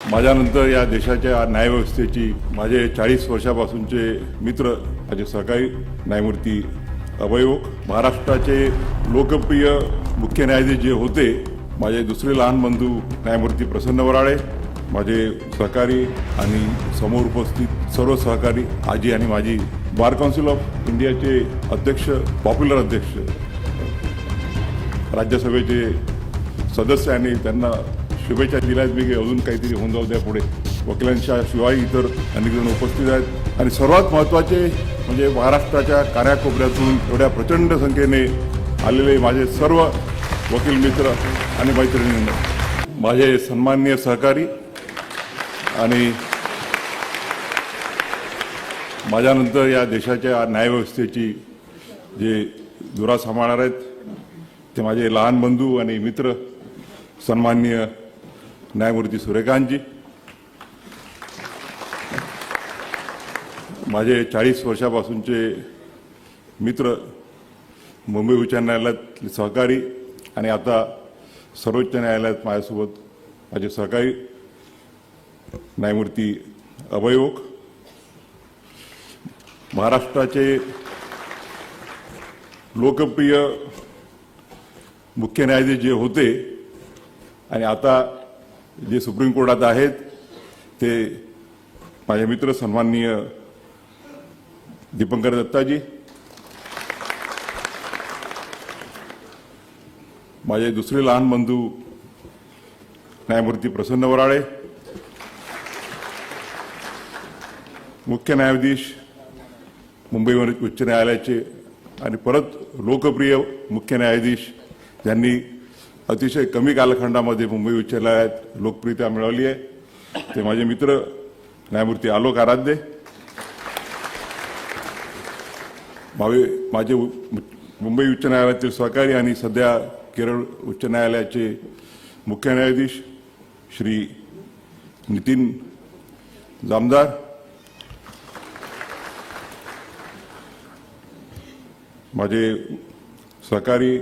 माझ्यानंतर या देशाच्या न्यायव्यवस्थेची माझे चाळीस वर्षापासूनचे मित्र माझे सहकारी न्यायमूर्ती अभयोग महाराष्ट्राचे लोकप्रिय मुख्य न्यायाधीश जे होते माझे दुसरे लहान बंधू न्यायमूर्ती प्रसन्न वराळे माझे सहकारी आणि समोर उपस्थित सर्व सहकारी आजी आणि माझी बार काउन्सिल ऑफ इंडियाचे अध्यक्ष पॉप्युलर अध्यक्ष राज्यसभेचे सदस्य आणि त्यांना शुभेच्छा दिल्यात मी अजून काहीतरी होऊन जाऊ द्या पुढे. वकिलांच्या शिवाय इतर अनेक जण उपस्थित आहेत. आणि सर्वात महत्त्वाचे म्हणजे महाराष्ट्राच्या कार्याकोपऱ्यातून एवढ्या प्रचंड संख्येने आलेले माझे सर्व वकील मित्र आणि मैत्रिणींना. माझे सन्माननीय सहकारी आणि माझ्यानंतर या देशाच्या न्यायव्यवस्थेची जे धुरा सांभाळणार आहेत ते माझे लहान बंधू आणि मित्र सन्माननीय न्यायमूर्ती सूर्यकांतजी. माझे चाळीस वर्षापासूनचे मित्र मुंबई उच्च न्यायालयातले सहकारी आणि आता सर्वोच्च न्यायालयात माझ्यासोबत माझे सहकारी न्यायमूर्ती अभयोग महाराष्ट्राचे लोकप्रिय मुख्य न्यायाधीश जे होते आणि आता जे सुप्रीम कोर्टात आहेत ते माझे मित्र सन्माननीय दीपंकर दत्ताजी माझे दुसरे लहान बंधू न्यायमूर्ती प्रसन्न वराळे मुख्य न्यायाधीश मुंबई उच्च न्यायालयाचे आणि परत लोकप्रिय मुख्य न्यायाधीश ज्यांनी अतिशय कमी कालखंडामध्ये मुंबई उच्च न्यायालयात लोकप्रियता मिळवली आहे. ते माझे मित्र न्यायमूर्ती आलोक आराध्य. मावे माझे मुंबई उच्च न्यायालयातील सहकारी आणि सध्या केरळ उच्च न्यायालयाचे मुख्य न्यायाधीश श्री नितीन जामदार. माझे सहकारी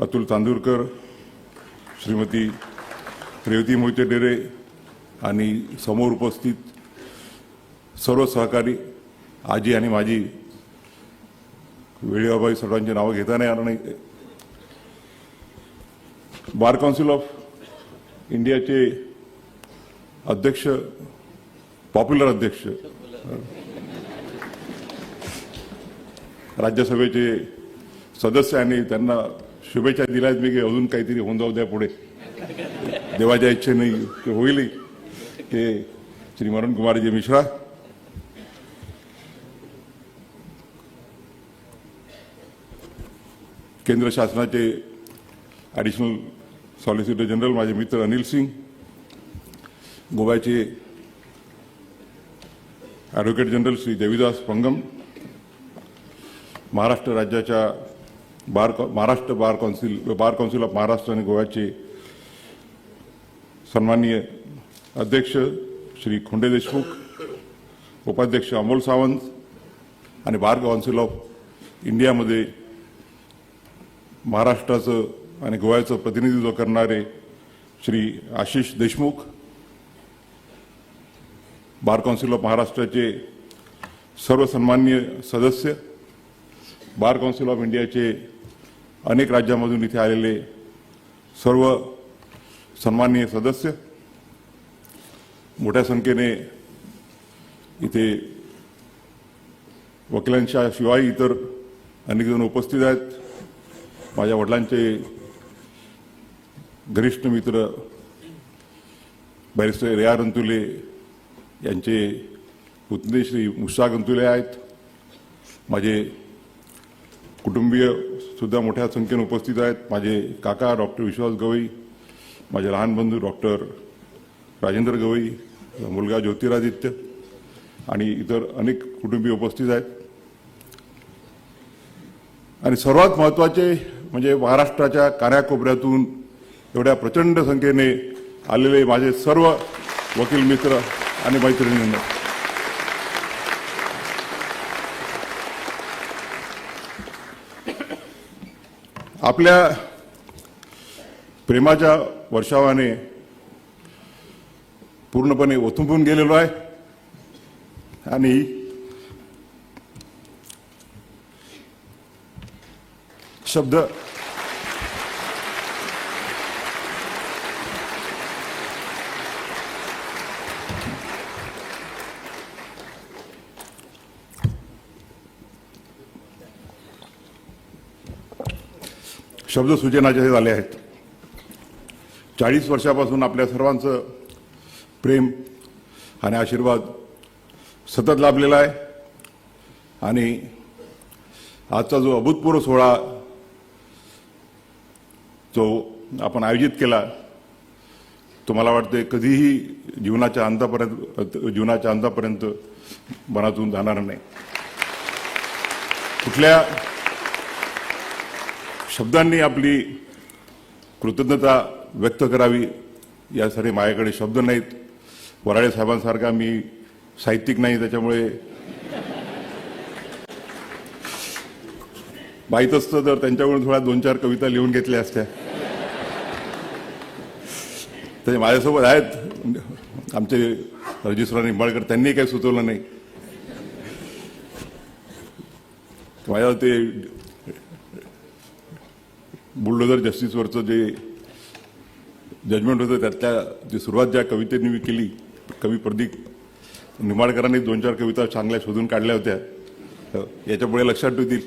अतुल तांदूरकर श्रीमती रेवती मोहिते डेरे आणि समोर उपस्थित सर्व सहकारी आजी आणि माझी वेळेबाई सर्वांची नावं घेता नाही येणार नाही. बार काउन्सिल ऑफ इंडियाचे अध्यक्ष पॉप्युलर अध्यक्ष राज्यसभेचे सदस्य आणि त्यांना शुभेच्छा दिल्यात मी की अजून काहीतरी होऊन जाऊ द्या पुढे. देवाच्या इच्छेने ते होईलही ते श्री मरण कुमारजी मिश्रा. केंद्र शासनाचे ॲडिशनल सॉलिसिटर जनरल माझे मित्र अनिल सिंग गोव्याचे ॲडव्होकेट जनरल श्री देवीदास पंगम महाराष्ट्र राज्याच्या bar Maharashtra bar council bar council of Maharashtra आणि गोव्याचे सन्माननीय अध्यक्ष श्री खोंडे देशमुख उपाध्यक्ष अमोल सावंत आणि बार काउन्सिल ऑफ इंडियामध्ये महाराष्ट्राचं आणि गोव्याचं प्रतिनिधित्व करणारे Shri Ashish Deshmukh bar council of महाराष्ट्राचे सर्व सन्माननीय सदस्य बार काउन्सिल ऑफ इंडियाचे अनेक राज्यामधून इथे आलेले सर्व सन्माननीय सदस्य मोठ्या संख्येने इथे वकिलांच्या शिवाय इतर अनेक जण उपस्थित आहेत. माझ्या वडिलांचे घरिष्ठ मित्र बॅरिस्टर रेया रंतुले यांचे पुतणे श्री मुश्ताक गंतुले आहेत. माझे कुटुंबीय सुद्धा मोठ्या संख्येने उपस्थित आहेत. माझे काका डॉक्टर विश्वास गवई माझे लहान बंधू डॉक्टर राजेंद्र गवई मुलगा ज्योतिरादित्य आणि इतर अनेक कुटुंबीय उपस्थित आहेत. आणि सर्वात महत्त्वाचे म्हणजे महाराष्ट्राच्या कान्याकोपऱ्यातून एवढ्या प्रचंड संख्येने आलेले माझे सर्व वकील मित्र आणि मैत्रिणींना आपल्या प्रेमाच्या वर्षावाने पूर्णपणे ओथंबून गेलेलो आहे. आणि शब्द शब्दसूचनाचे झाले आहेत. चाळीस वर्षापासून आपल्या सर्वांचं प्रेम आणि आशीर्वाद सतत लाभलेला आहे. आणि आजचा जो अभूतपूर्व सोहळा जो आपण आयोजित केला तो मला वाटते कधीही जीवनाच्या अंतापर्यंत जीवनाच्या अंतापर्यंत मनातून जाणार नाही. कुठल्या शब्दांनी आपली कृतज्ञता व्यक्त करावी यासाठी माझ्याकडे शब्द नाहीत. वराळे साहेबांसारखा मी साहित्यिक नाही त्याच्यामुळे माहीत असतं तर त्यांच्याकडून थोड्या दोन चार कविता लिहून घेतल्या असत्या. ते माझ्यासोबत आहेत. आमचे रजिस्ट्रार निंबाळकर त्यांनी काही सुचवलं नाही. माझ्या ते बुलडोजर जस्टिसवरचं जे जजमेंट होतं त्यातल्या जी सुरुवात ज्या कवितेने मी केली कवी प्रदीप निंबाळकरांनी दोन चार कविता चांगल्या शोधून काढल्या होत्या. याच्यापुढे लक्षात ठेवतील